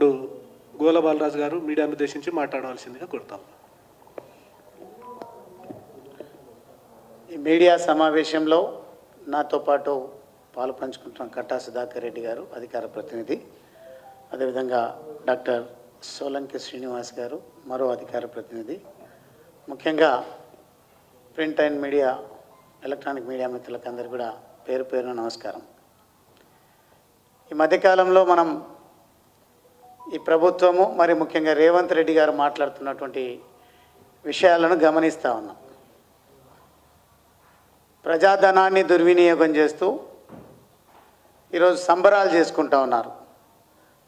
ఇప్పుడు గోల బాలరాజు గారు మీడియాను ఉద్దేశించి మాట్లాడవలసిందిగా కోరుతాం. ఈ మీడియా సమావేశంలో నాతో పాటు పాలు పంచుకుంటున్న కట్టా సుధాకర్ రెడ్డి గారు అధికార ప్రతినిధి. అదేవిధంగా డాక్టర్ సోలంకి శ్రీనివాస్ గారు మరో అధికార ప్రతినిధి. ముఖ్యంగా print and media electronic media మిత్రులకు అందరు కూడా పేరు పేరున నమస్కారం. ఈ మధ్యకాలంలో మనం ఈ ప్రభుత్వము మరి ముఖ్యంగా రేవంత్ రెడ్డి గారు మాట్లాడుతున్నటువంటి విషయాలను గమనిస్తూ ఉన్నాం. ప్రజాధనాన్ని దుర్వినియోగం చేస్తూ ఈరోజు సంబరాలు చేసుకుంటా ఉన్నారు.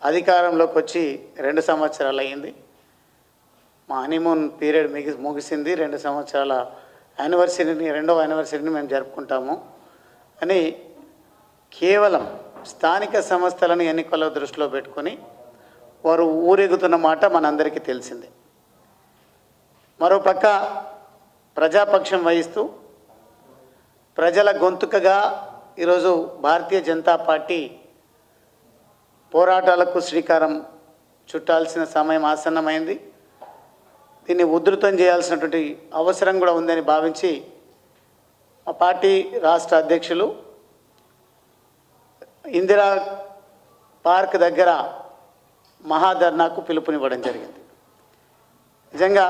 అధికారంలోకి వచ్చి రెండు సంవత్సరాలు అయింది. మా హనీమూన్ పీరియడ్ మిగి ముగిసింది. రెండు సంవత్సరాల యానివర్సరీని రెండవ యానివర్సరీని మేము జరుపుకుంటాము. అని కేవలం స్థానిక సంస్థలను ఎన్నికల దృష్టిలో పెట్టుకొని వారు ఊరేగుతున్న మాట మనందరికీ తెలిసిందే. మరోపక్క ప్రజాపక్షం వహిస్తూ ప్రజల గొంతుకగా ఈరోజు భారతీయ జనతా పార్టీ పోరాటాలకు శ్రీకారం చుట్టాల్సిన సమయం ఆసన్నమైంది. దీన్ని ఉధృతం చేయాల్సినటువంటి అవసరం కూడా ఉందని భావించి మా పార్టీ రాష్ట్ర అధ్యక్షులు ఇందిరా పార్క్ దగ్గర మహాధర్నాకు పిలుపునివ్వడం జరిగింది. నిజంగా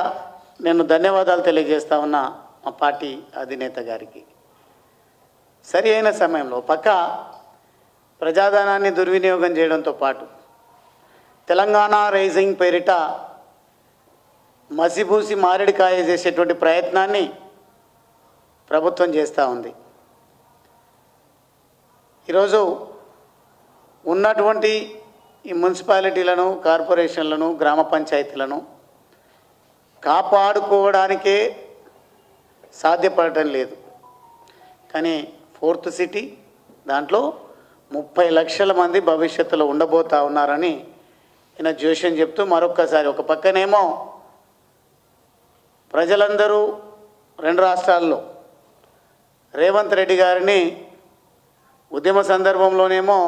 నేను ధన్యవాదాలు తెలియజేస్తా ఉన్న మా పార్టీ అధినేత గారికి. సరి అయిన సమయంలో పక్క ప్రజాధనాన్ని దుర్వినియోగం చేయడంతో పాటు తెలంగాణ రైజింగ్ పేరిట మసిబూసి మారేడుకాయ చేసేటువంటి ప్రయత్నాన్ని ప్రభుత్వం చేస్తూ ఉంది. ఈరోజు ఉన్నటువంటి ఈ మున్సిపాలిటీలను కార్పొరేషన్లను గ్రామ పంచాయతీలను కాపాడుకోవడానికే సాధ్యపడటం లేదు. కానీ ఫోర్త్ సిటీ దాంట్లో ముప్పై లక్షల మంది భవిష్యత్తులో ఉండబోతా ఉన్నారని ఈయన జోషన్ చెప్తూ మరొక్కసారి ఒక పక్కనేమో ప్రజలందరూ రెండు రాష్ట్రాల్లో రేవంత్ రెడ్డి గారిని ఉద్యమ సందర్భంలోనేమో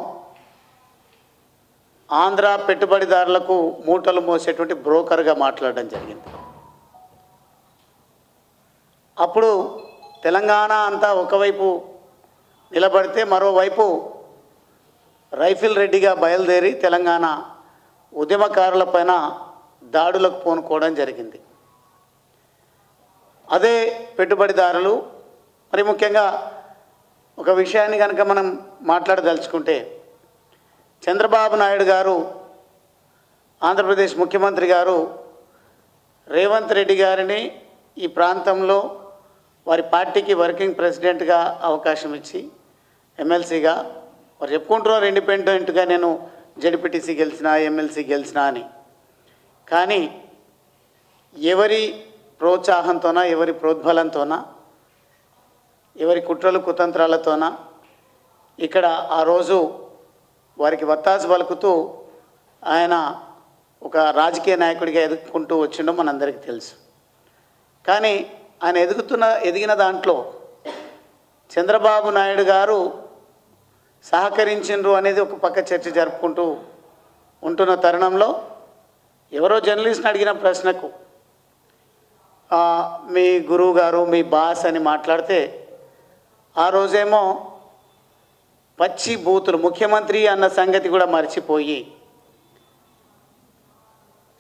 ఆంధ్ర పెట్టుబడిదారులకు మూటలు మోసేటువంటి బ్రోకర్గా మాట్లాడడం జరిగింది. అప్పుడు తెలంగాణ అంతా ఒకవైపు నిలబడితే మరోవైపు రైఫిల్ రెడ్డిగా బయలుదేరి తెలంగాణ ఉద్యమకారులపైన దాడులకు పూనుకోవడం జరిగింది. అదే పెట్టుబడిదారులు మరి ముఖ్యంగా ఒక విషయాన్ని కనుక మనం మాట్లాడదలుచుకుంటే చంద్రబాబు నాయుడు గారు ఆంధ్రప్రదేశ్ ముఖ్యమంత్రి గారు రేవంత్ రెడ్డి గారిని ఈ ప్రాంతంలో వారి పార్టీకి వర్కింగ్ ప్రెసిడెంట్గా అవకాశం ఇచ్చి ఎమ్మెల్సీగా వారు చెప్పుకుంటున్నారు ఇండిపెండెంట్గా నేను జడిపిటీసీ గెలిచిన ఎమ్మెల్సీ గెలిచిన అని. కానీ ఎవరి ప్రోత్సాహంతోనా ఎవరి ప్రోద్బలంతోనా ఎవరి కుట్రలు కుతంత్రాలతోనా ఇక్కడ ఆ రోజు వారికి వత్తాసు పలుకుతూ ఆయన ఒక రాజకీయ నాయకుడిగా ఎదుర్కొంటూ వచ్చిండో మనందరికీ తెలుసు. కానీ ఆయన ఎదుగుతున్న ఎదిగిన దాంట్లో చంద్రబాబు నాయుడు గారు సహకరించిండ్రు అనేది ఒక పక్క చర్చ జరుపుకుంటూ ఉంటున్న తరుణంలో ఎవరో జర్నలిస్ట్ని అడిగిన ప్రశ్నకు మీ గురువు గారు మీ బాస్ అని మాట్లాడితే ఆ రోజేమో పచ్చి బూతులు. ముఖ్యమంత్రి అన్న సంగతి కూడా మర్చిపోయి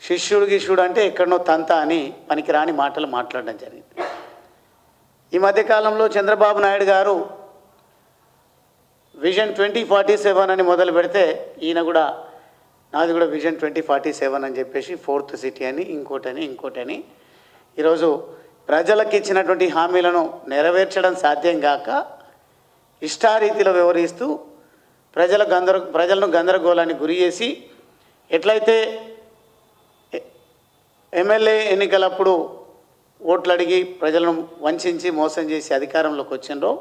శిష్యుడు గిష్యుడు అంటే ఎక్కడనో తంత అని పనికిరాని మాటలు మాట్లాడడం జరిగింది. ఈ మధ్యకాలంలో చంద్రబాబు నాయుడు గారు విజన్ ట్వంటీ ఫార్టీ సెవెన్ అని మొదలు పెడితే ఈయన కూడా నాది కూడా విజన్ ట్వంటీ ఫార్టీ సెవెన్ అని చెప్పేసి ఫోర్త్ సిటీ అని ఇంకోటని ఇంకోటని ఈరోజు ప్రజలకు ఇచ్చినటువంటి హామీలను నెరవేర్చడం సాధ్యం కాక ఇష్టారీతిలో వ్యవహరిస్తూ ప్రజల గందర ప్రజలను గందరగోళానికి గురి చేసి ఎట్లయితే ఎమ్మెల్యే ఎన్నికలప్పుడు ఓట్లు అడిగి ప్రజలను వంచి మోసం చేసి అధికారంలోకి వచ్చిండ్రో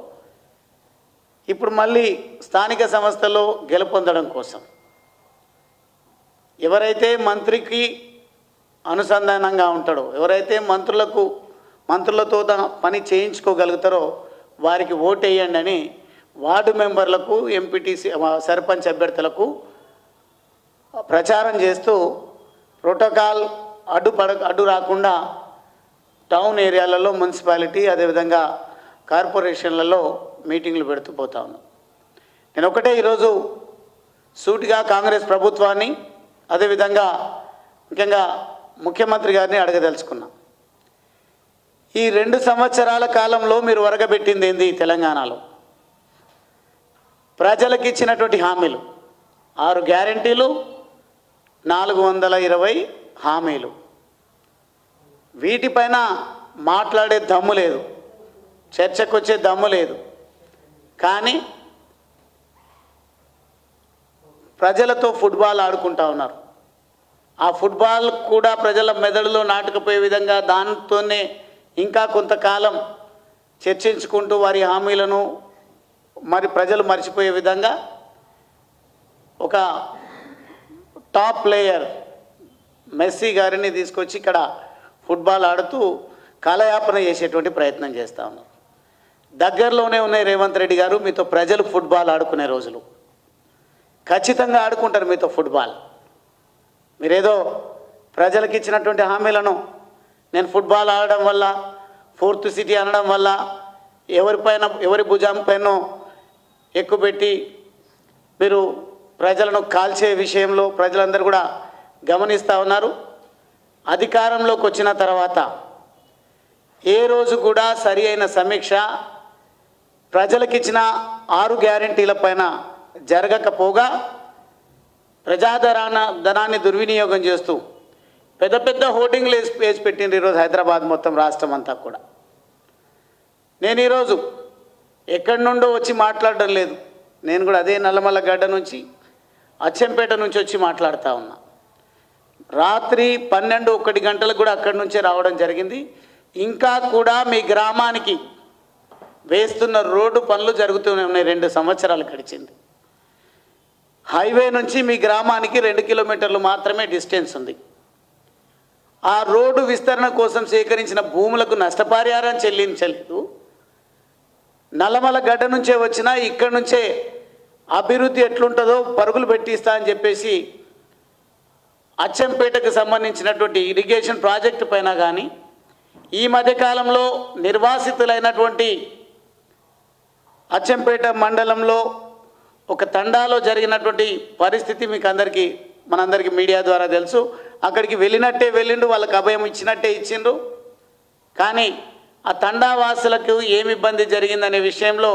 ఇప్పుడు మళ్ళీ స్థానిక సంస్థల్లో గెలుపొందడం కోసం ఎవరైతే మంత్రికి అనుసంధానంగా ఉంటాడో ఎవరైతే మంత్రులకు మంత్రులతో తన పని చేయించుకోగలుగుతారో వారికి ఓటేయండి అని వార్డు మెంబర్లకు ఎంపీటీసీ సర్పంచ్ అభ్యర్థులకు ప్రచారం చేస్తూ ప్రోటోకాల్ అడ్డు పడ అడ్డు రాకుండా టౌన్ ఏరియాలలో మున్సిపాలిటీ అదేవిధంగా కార్పొరేషన్లలో మీటింగ్లు పెడుతూ పోతా ఉన్నాం. నేను ఒకటే ఈరోజు సూటిగా కాంగ్రెస్ ప్రభుత్వాన్ని అదేవిధంగా ముఖ్యంగా ముఖ్యమంత్రి గారిని అడగదలుచుకున్నా. ఈ రెండు సంవత్సరాల కాలంలో మీరు వరగబెట్టింది ఏంది తెలంగాణలో? ప్రజలకు ఇచ్చినటువంటి హామీలు. ఆరు గ్యారంటీలు నాలుగు వందల ఇరవై హామీలు. వీటిపైన మాట్లాడే దమ్ము లేదు. చర్చకు వచ్చే దమ్ము లేదు. కానీ ప్రజలతో ఫుట్బాల్ ఆడుకుంటా ఉన్నారు. ఆ ఫుట్బాల్ కూడా ప్రజల మెదడులో నాటుకుపోయే విధంగా దానితోనే ఇంకా కొంతకాలం చర్చించుకుంటూ వారి హామీలను మరి ప్రజలు మర్చిపోయే విధంగా ఒక టాప్ ప్లేయర్ మెస్సీ గారిని తీసుకొచ్చి ఇక్కడ ఫుట్బాల్ ఆడుతూ కాలయాపన చేసేటువంటి ప్రయత్నం చేస్తూ ఉన్నారు దగ్గరలోనే ఉన్నాయి రేవంత్ రెడ్డి గారు మీతో ప్రజలు ఫుట్బాల్ ఆడుకునే రోజులు. ఖచ్చితంగా ఆడుకుంటారు మీతో ఫుట్బాల్. మీరేదో ప్రజలకు ఇచ్చినటువంటి హామీలను నేను ఫుట్బాల్ ఆడడం వల్ల ఫోర్త్ సిటీ అనడం వల్ల ఎవరిపైన ఎవరి భుజం పైన ఎక్కుపెట్టి మీరు ప్రజలను కాల్చే విషయంలో ప్రజలందరూ కూడా గమనిస్తూ ఉన్నారు. అధికారంలోకి వచ్చిన తర్వాత ఏ రోజు కూడా సరి అయిన సమీక్ష ప్రజలకిచ్చిన ఆరు గ్యారంటీల పైన జరగకపోగా ప్రజాధరాన ధనాన్ని దుర్వినియోగం చేస్తూ పెద్ద పెద్ద హోర్డింగ్లు వేసి వేసి పెట్టిండ్రు ఈరోజు హైదరాబాద్ మొత్తం రాష్ట్రం అంతా కూడా. నేను ఈరోజు ఎక్కడి నుండో వచ్చి మాట్లాడడం లేదు. నేను కూడా అదే నల్లమల్ల గడ్డ నుంచి అచ్చంపేట నుంచి వచ్చి మాట్లాడుతూ ఉన్నా. రాత్రి పన్నెండు ఒకటి గంటలకు కూడా అక్కడి నుంచే రావడం జరిగింది. ఇంకా కూడా మీ గ్రామానికి వేస్తున్న రోడ్డు పనులు జరుగుతూనే ఉన్నాయి. రెండు సంవత్సరాలు గడిచింది. హైవే నుంచి మీ గ్రామానికి రెండు కిలోమీటర్లు మాత్రమే డిస్టెన్స్ ఉంది. ఆ రోడ్డు విస్తరణ కోసం సేకరించిన భూములకు నష్టపరిహారం చెల్లించలేదు. నల్లమల గడ్డ నుంచే వచ్చినా ఇక్కడి నుంచే అభివృద్ధి ఎట్లుంటుందో పరుగులు పెట్టిస్తా అని చెప్పేసి అచ్చంపేటకు సంబంధించినటువంటి ఇరిగేషన్ ప్రాజెక్టు పైన కానీ ఈ మధ్యకాలంలో నిర్వాసితులైనటువంటి అచ్చంపేట మండలంలో ఒక తండాలో జరిగినటువంటి పరిస్థితి మీకు అందరికీ మనందరికీ మీడియా ద్వారా తెలుసు. అక్కడికి వెళ్ళినట్టే వెళ్ళిండు వాళ్ళకి అభయం ఇచ్చినట్టే ఇచ్చిండ్రు కానీ ఆ తండావాసులకు ఏమి ఇబ్బంది జరిగిందనే విషయంలో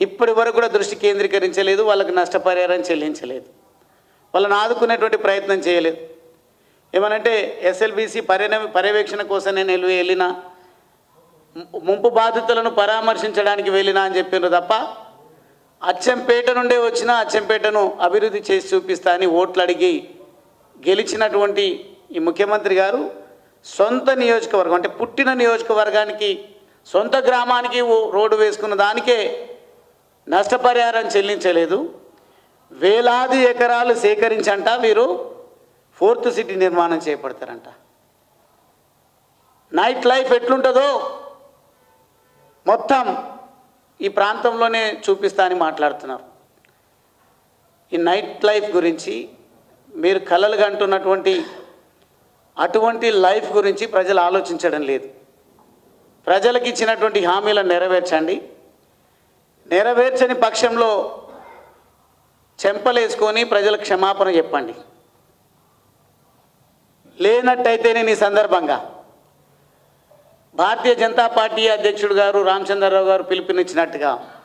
ఇప్పటి వరకు కూడా దృష్టి కేంద్రీకరించలేదు వాళ్ళకి నష్టపరిహారం చెల్లించలేదు. వాళ్ళని ఆదుకునేటువంటి ప్రయత్నం చేయలేదు. ఏమనంటే ఎస్ఎల్బిసి పర్యన పర్యవేక్షణ కోసం నేను వెళ్ళి వెళ్ళిన ముంపు బాధితులను పరామర్శించడానికి వెళ్ళినా అని చెప్పిండ్రు తప్ప అచ్చంపేట నుండే వచ్చిన అచ్చంపేటను అభివృద్ధి చేసి చూపిస్తా అని ఓట్లు అడిగి గెలిచినటువంటి ఈ ముఖ్యమంత్రి గారు సొంత నియోజకవర్గం అంటే పుట్టిన నియోజకవర్గానికి సొంత గ్రామానికి రోడ్డు వేసుకున్న దానికే నష్టపరిహారం చెల్లించలేదు. వేలాది ఎకరాలు సేకరించంట వీరు ఫోర్త్ సిటీ నిర్మాణం చేపడతారంట. నైట్ లైఫ్ ఎట్లుంటుందో మొత్తం ఈ ప్రాంతంలోనే చూపిస్తా అని మాట్లాడుతున్నారు. ఈ నైట్ లైఫ్ గురించి మీరు కలలుగా అంటున్నటువంటి అటువంటి లైఫ్ గురించి ప్రజలు ఆలోచించడం లేదు. ప్రజలకు ఇచ్చినటువంటి హామీలను నెరవేర్చండి. నెరవేర్చని పక్షంలో చెంపలేసుకొని ప్రజలకు క్షమాపణ చెప్పండి. లేనట్టయితే నేను ఈ సందర్భంగా. భారతీయ జనతా పార్టీ అధ్యక్షుడు గారు రామచంద్రరావు గారు పిలుపునిచ్చినట్టుగా.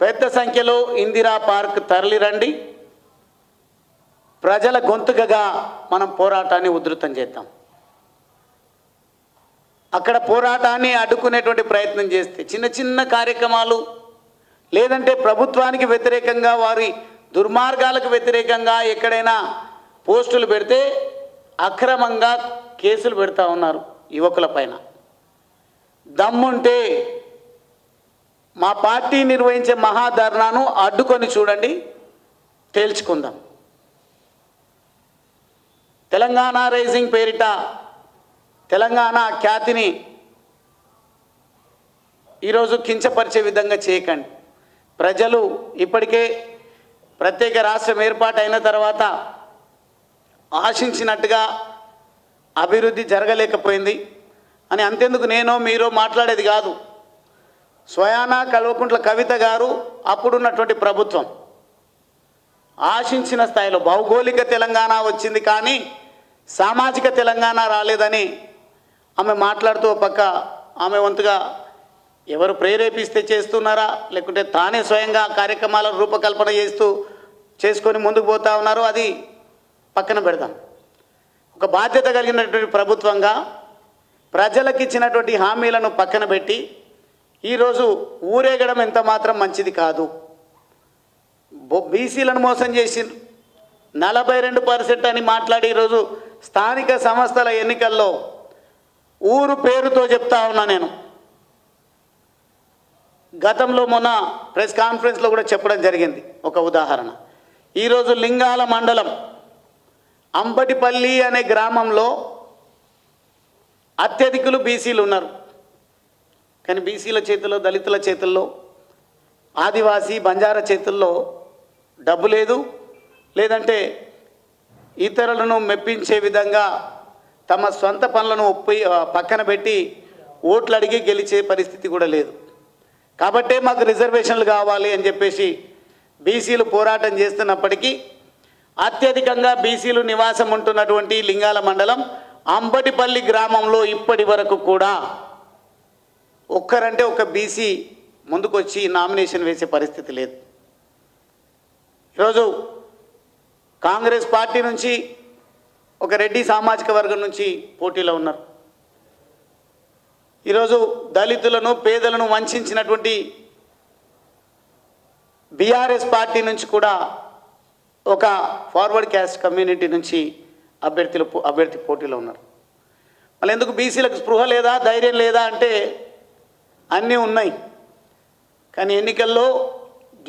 పెద్ద సంఖ్యలో ఇందిరా పార్క్ తరలిరండి. ప్రజల గొంతుకగా మనం పోరాటాన్ని ఉధృతం చేద్దాం. అక్కడ పోరాటాన్ని అడ్డుకునేటువంటి ప్రయత్నం చేస్తే చిన్న చిన్న కార్యక్రమాలు లేదంటే ప్రభుత్వానికి వ్యతిరేకంగా వారి దుర్మార్గాలకు వ్యతిరేకంగా ఎక్కడైనా పోస్టులు పెడితే అక్రమంగా కేసులు పెడతా ఉన్నారు యువకుల పైన. దమ్ముంటే మా పార్టీ నిర్వహించే మహాధర్నాను అడ్డుకొని చూడండి తేల్చుకుందాం. తెలంగాణ రైజింగ్ పేరిట తెలంగాణ ఖ్యాతిని ఈరోజు కించపరిచే విధంగా చేయకండి. ప్రజలు ఇప్పటికే ప్రత్యేక రాష్ట్రం ఏర్పాటైన తర్వాత ఆశించినట్టుగా అభివృద్ధి జరగలేకపోయింది. అని అంతెందుకు నేనో మీరో మాట్లాడేది కాదు. స్వయానా కల్వకుంట్ల కవిత గారు అప్పుడున్నటువంటి ప్రభుత్వం ఆశించిన స్థాయిలో భౌగోళిక తెలంగాణ వచ్చింది కానీ సామాజిక తెలంగాణ రాలేదని ఆమె మాట్లాడుతూ పక్క ఆమె వంతుగా ఎవరు ప్రేరేపిస్తే చేస్తున్నారా? లేకుంటే తానే స్వయంగా కార్యక్రమాల రూపకల్పన చేస్తూ చేసుకొని ముందుకు పోతా ఉన్నారో అది పక్కన పెడదాం. ఒక బాధ్యత కలిగినటువంటి ప్రభుత్వంగా ప్రజలకు ఇచ్చినటువంటి హామీలను పక్కన పెట్టి ఈరోజు ఊరేగడం ఎంత మాత్రం మంచిది కాదు. బొ- బీసీలను మోసం చేసి నలభై రెండు పర్సెంట్ అని మాట్లాడి ఈరోజు స్థానిక సంస్థల ఎన్నికల్లో ఊరు పేరుతో చెప్తా ఉన్నా నేను. గతంలో మొన్న ప్రెస్ కాన్ఫరెన్స్లో కూడా చెప్పడం జరిగింది. ఒక ఉదాహరణ. ఈరోజు లింగాల మండలం అంబటిపల్లి అనే గ్రామంలో అత్యధికులు బీసీలు ఉన్నారు. కానీ బీసీల చేతుల్లో దళితుల చేతుల్లో ఆదివాసీ బంజారా చేతుల్లో డబ్బు లేదు. లేదంటే ఇతరులను మెప్పించే విధంగా తమ సొంత పనులను ఒప్పి పక్కన పెట్టి ఓట్లు అడిగి గెలిచే పరిస్థితి కూడా లేదు. కాబట్టే మాకు రిజర్వేషన్లు కావాలి అని చెప్పేసి బీసీలు పోరాటం చేస్తున్నప్పటికీ అత్యధికంగా బీసీలు నివాసం ఉంటున్నటువంటి లింగాల మండలం అంబటిపల్లి గ్రామంలో ఇప్పటి వరకు కూడా ఒక్కరంటే ఒక బీసీ ముందుకొచ్చి నామినేషన్ వేసే పరిస్థితి లేదు. ఈరోజు కాంగ్రెస్ పార్టీ నుంచి ఒక రెడ్డి సామాజిక వర్గం నుంచి పోటీలో ఉన్నారు. ఈరోజు దళితులను పేదలను వంచినటువంటి బీఆర్ఎస్ పార్టీ నుంచి కూడా ఒక ఫార్వర్డ్ క్యాస్ట్ కమ్యూనిటీ నుంచి అభ్యర్థులు అభ్యర్థి పోటీలో ఉన్నారు. మళ్ళీ ఎందుకు బీసీలకు స్పృహ లేదా ధైర్యం లేదా అంటే అన్నీ ఉన్నాయి. కానీ ఎన్నికల్లో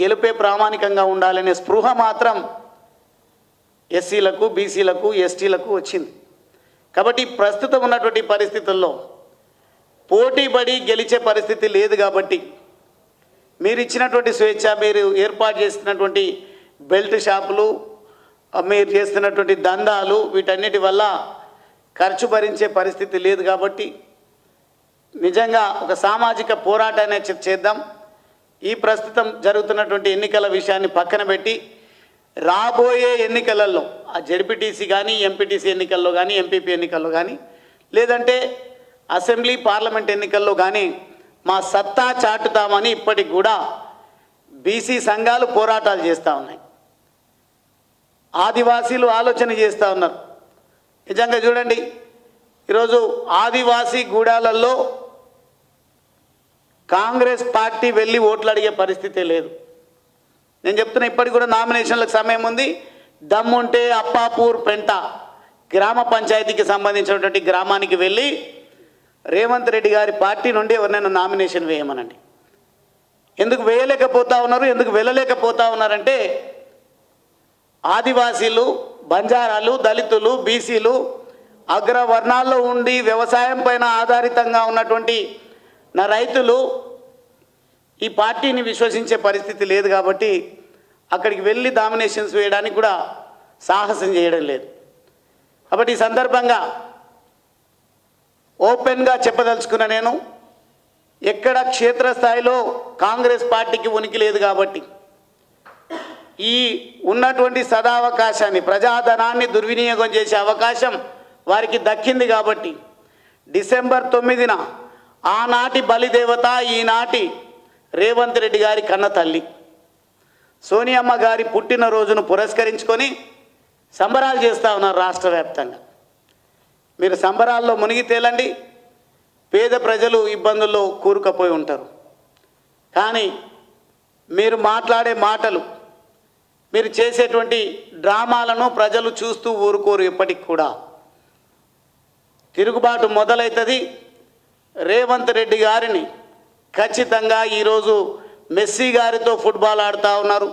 గెలుపే ప్రామాణికంగా ఉండాలనే స్పృహ మాత్రం ఎస్సీలకు బీసీలకు ఎస్టీలకు వచ్చింది. కాబట్టి ప్రస్తుతం ఉన్నటువంటి పరిస్థితుల్లో పోటీపడి గెలిచే పరిస్థితి లేదు కాబట్టి మీరు ఇచ్చినటువంటి స్వేచ్ఛ మీరు ఏర్పాటు చేస్తున్నటువంటి బెల్ట్ షాపులు మీరు చేస్తున్నటువంటి దందాలు వీటన్నిటి వల్ల ఖర్చు భరించే పరిస్థితి లేదు కాబట్టి నిజంగా ఒక సామాజిక పోరాటాన్ని చేద్దాం. ఈ ప్రస్తుతం జరుగుతున్నటువంటి ఎన్నికల విషయాన్ని పక్కన పెట్టి రాబోయే ఎన్నికలలో ఆ జెడ్పీటీసీ కానీ ఎంపీటీసీ ఎన్నికల్లో కానీ ఎంపీపీ ఎన్నికల్లో కానీ లేదంటే అసెంబ్లీ పార్లమెంట్ ఎన్నికల్లో కానీ మా సత్తా చాటుతామని ఇప్పటికి కూడా బీసీ సంఘాలు పోరాటాలు చేస్తూ ఉన్నాయి. ఆదివాసీలు ఆలోచన చేస్తూ ఉన్నారు. నిజంగా చూడండి ఈరోజు ఆదివాసీ గూడాలలో కాంగ్రెస్ పార్టీ వెళ్ళి ఓట్లు అడిగే పరిస్థితే లేదు. నేను చెప్తున్నా ఇప్పటికి కూడా నామినేషన్లకు సమయం ఉంది. దమ్ముంటే అప్పాపూర్ పెంట గ్రామ పంచాయతీకి సంబంధించినటువంటి గ్రామానికి వెళ్ళి రేవంత్ రెడ్డి గారి పార్టీ నుండి ఎవరినైనా నామినేషన్ వేయమనండి. ఎందుకు వేయలేకపోతా ఉన్నారు ఎందుకు వెళ్ళలేకపోతా ఉన్నారంటే ఆదివాసీలు బంజారాలు దళితులు బీసీలు అగ్రవర్ణాల్లో ఉండి వ్యవసాయం పైన ఆధారితంగా ఉన్నటువంటి నా రైతులు ఈ పార్టీని విశ్వసించే పరిస్థితి లేదు కాబట్టి అక్కడికి వెళ్ళి డామినేషన్స్ వేయడానికి కూడా సాహసం చేయడం లేదు. కాబట్టి ఈ సందర్భంగా ఓపెన్గా చెప్పదలుచుకున్న నేను ఎక్కడ క్షేత్రస్థాయిలో కాంగ్రెస్ పార్టీకి ఉనికి లేదు కాబట్టి ఈ ఉన్నటువంటి సదావకాశాన్ని ప్రజాధనాన్ని దుర్వినియోగం చేసే అవకాశం వారికి దక్కింది కాబట్టి డిసెంబర్ తొమ్మిదిన ఆనాటి బలిదేవత ఈనాటి రేవంత్ రెడ్డి గారి కన్న తల్లి. సోనియమ్మ గారి పుట్టినరోజును పురస్కరించుకొని సంబరాలు చేస్తూ ఉన్నారు రాష్ట్ర వ్యాప్తంగా. మీరు సంబరాల్లో మునిగి తేలండి పేద ప్రజలు ఇబ్బందుల్లో కూరుకుపోయి ఉంటారు. కానీ మీరు మాట్లాడే మాటలు మీరు చేసేటువంటి డ్రామాలను ప్రజలు చూస్తూ ఊరుకోరు ఎప్పటికి కూడా. తిరుగుబాటు మొదలవుతుంది రేవంత్ రెడ్డి గారిని ఖచ్చితంగా ఈరోజు మెస్సీ గారితో ఫుట్బాల్ ఆడుతూ ఉన్నారు.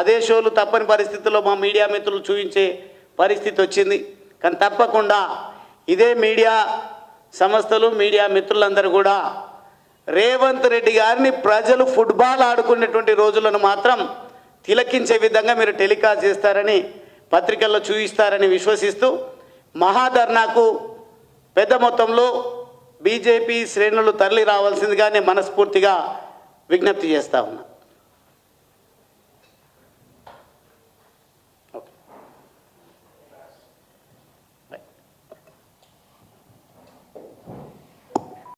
అదే షోలు తప్పని పరిస్థితుల్లో మా మీడియా మిత్రులు చూపించే పరిస్థితి వచ్చింది. కానీ తప్పకుండా ఇదే మీడియా సంస్థలు మీడియా మిత్రులందరూ కూడా రేవంత్ రెడ్డి గారిని ప్రజలు ఫుట్బాల్ ఆడుకునేటువంటి రోజులను మాత్రం తిలకించే విధంగా మీరు టెలికాస్ట్ చేస్తారని పత్రికల్లో చూపిస్తారని విశ్వసిస్తూ మహాధర్నాకు పెద్ద మొత్తంలో బీజేపీ శ్రేణులు తరలి రావాల్సిందిగానే మనస్ఫూర్తిగా విజ్ఞప్తి చేస్తా ఉన్నా.